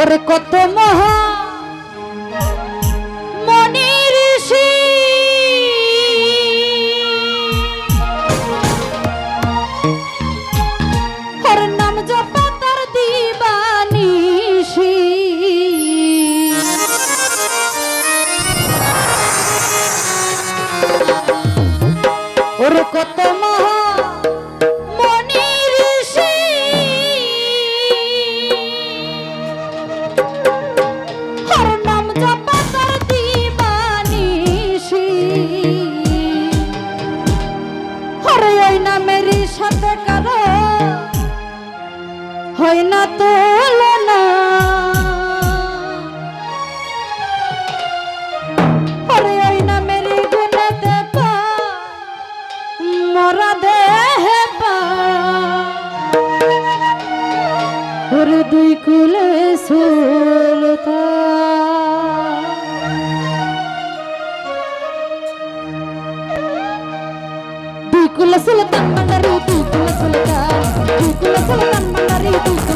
ওরে কত মহা মনির ওর নাম জপা তার দিবানিশি ওরে কত মহা হয় না তুলনা। মরা দেহে পা। দুই কুলে সুলতা দুই কুলে সুলতান বান্দারি দুই কুলে সুলতান দুই কুলে সুলতান বান্দারি দুই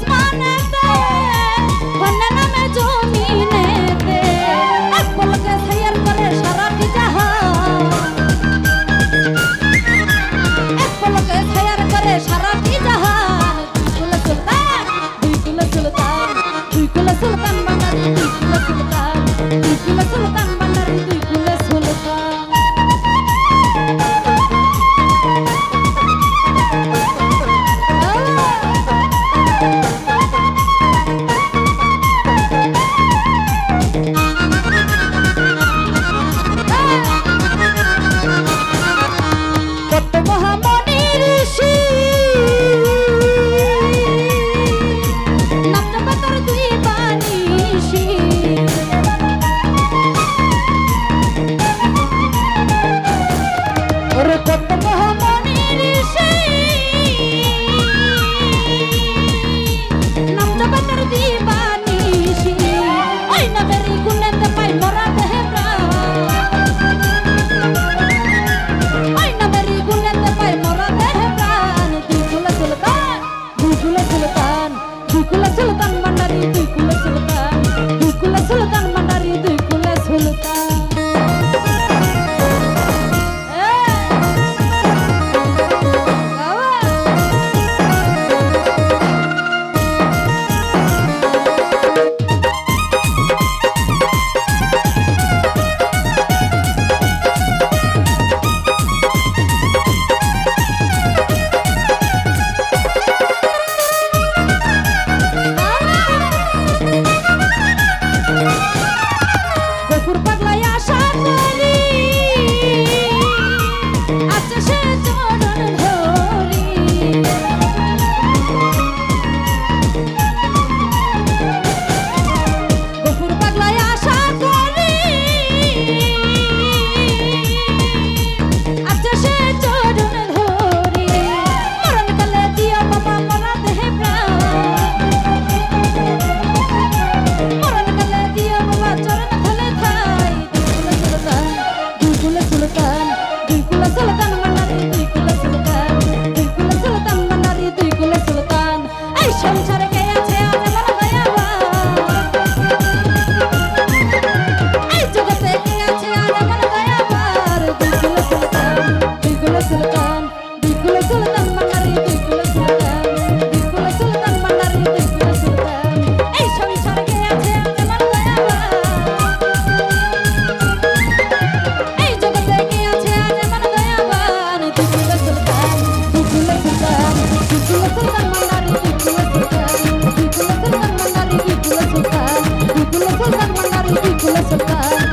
লাগে আসমানেতে খন নামে জমিনেতে এক পলকে ছায়ার করে সারাটি জাহান এক পলকে ছায়ার করে সারাটি জাহান দুই কুলে সুলতান দুই কুলে সুলতান বানারি দুই কুলে সুলতান দুই কুলে সুলতান বানারি দুই তোর কত মহামানের নাম জগতের দিবানি ওই নবের গুণেতে পাই মরা দেহ সুলতান সুলতান মান্নারি তুই কুল সুলতান। सुखा